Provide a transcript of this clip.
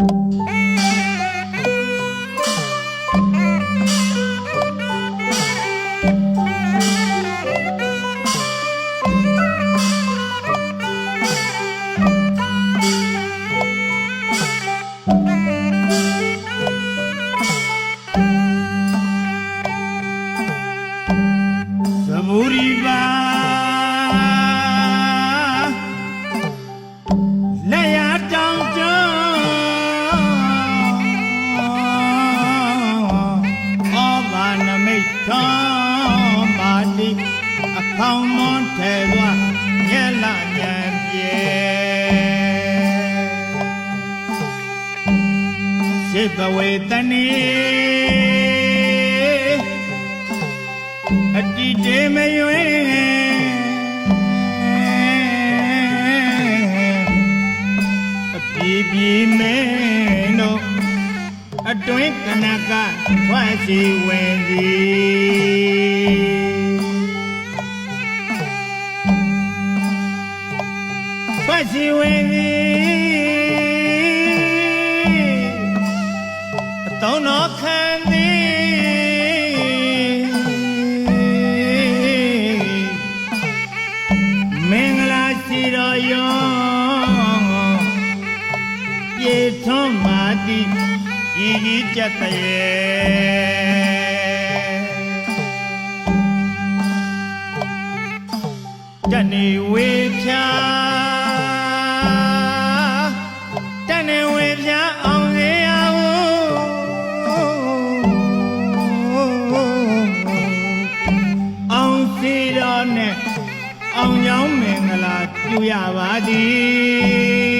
သမု ပါတိအဖောင်းမွန်ထဲသွားညက်လာညံပြေစေဘဝေတနီအတိတေမယွေအ နကဖွဲ့စီဝင်စီဖွဲ့စီဝင်စီအတောင်းတော်ခံသည်မင်္ဂလာရှိတော်ယောပြေထွန်းမာတိဤ ကြီးကြက်တရေတဏီဝေဖြာတဏီဝေဖြာအောင်စေရအောင်စီတော်နဲ့အောင်ကြောင်းမင်္ဂလာပြုရပါသည်